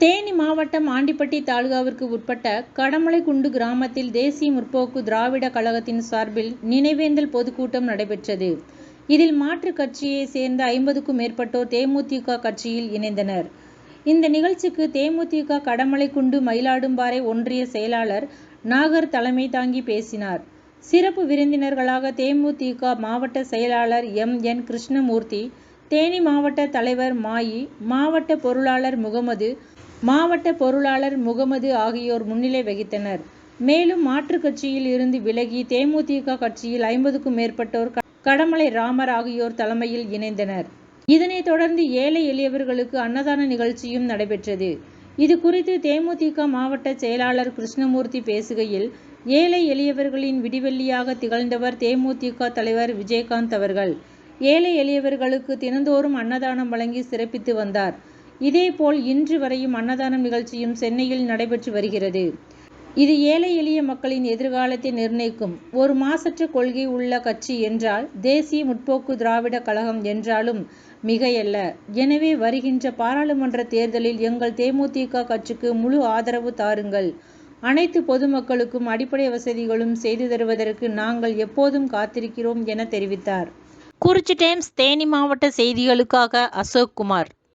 தேனி மாவட்டம் ஆண்டிப்பட்டி தாலுகாவிற்கு உட்பட்ட கடமலைக்குண்டு கிராமத்தில் தேசிய முற்போக்கு திராவிட கழகத்தின் சார்பில் நினைவேந்தல் பொதுக்கூட்டம் நடைபெற்றது. இதில் மாற்றுக் கட்சியை சேர்ந்த ஐம்பதுக்கும் மேற்பட்டோர் தேமுதிக கட்சியில் இணைந்தனர். இந்த நிகழ்ச்சிக்கு தேமுதிக கடமலைக்குண்டு மயிலாடும்பாறை ஒன்றிய செயலாளர் நாகர் தலைமை தாங்கி பேசினார். சிறப்பு விருந்தினர்களாக தேமுதிக மாவட்ட செயலாளர் எம். என். கிருஷ்ணமூர்த்தி, தேனி மாவட்ட தலைவர் மாயி, மாவட்ட பொருளாளர் முகமது, மாவட்ட பொருளாளர் முகமது ஆகியோர் முன்னிலை வகித்தனர். மேலும் மாற்றுக் கட்சியில் இருந்து விலகி தேமுதிக கட்சியில் ஐம்பதுக்கும் மேற்பட்டோர் கடமலை ராமர் ஆகியோர் தலைமையில் இணைந்தனர். இதனைத் தொடர்ந்து ஏழை எளியவர்களுக்கு அன்னதான நிகழ்ச்சியும் நடைபெற்றது. இது குறித்து தேமுதிக மாவட்ட செயலாளர் கிருஷ்ணமூர்த்தி பேசுகையில், ஏழை எளியவர்களின் விடிவெள்ளியாக திகழ்ந்தவர் தேமுதிக தலைவர் விஜயகாந்த் அவர்கள். ஏழை எளியவர்களுக்கு தினந்தோறும் அன்னதானம் வழங்கி சிறப்பித்து வந்தார். இதேபோல் இன்று வரையும் அன்னதானம் நிகழ்ச்சியும் சென்னையில் நடைபெற்று வருகிறது. இது ஏழை எளிய மக்களின் எதிர்காலத்தை நிர்ணயிக்கும் ஒரு மாசற்ற கொள்கை உள்ள கட்சி என்றால் தேசிய முற்போக்கு திராவிட கழகம் என்றாலும் மிகையல்ல. எனவே வருகின்ற பாராளுமன்ற தேர்தலில் எங்கள் தேமுதிக கட்சிக்கு முழு ஆதரவு தாருங்கள். அனைத்து பொதுமக்களுக்கும் அடிப்படை வசதிகளும் செய்து தருவதற்கு நாங்கள் எப்போதும் காத்திருக்கிறோம் என தெரிவித்தார். குறிச்சி டைம்ஸ் தேனி மாவட்ட செய்திகளுக்காக அசோக்குமார்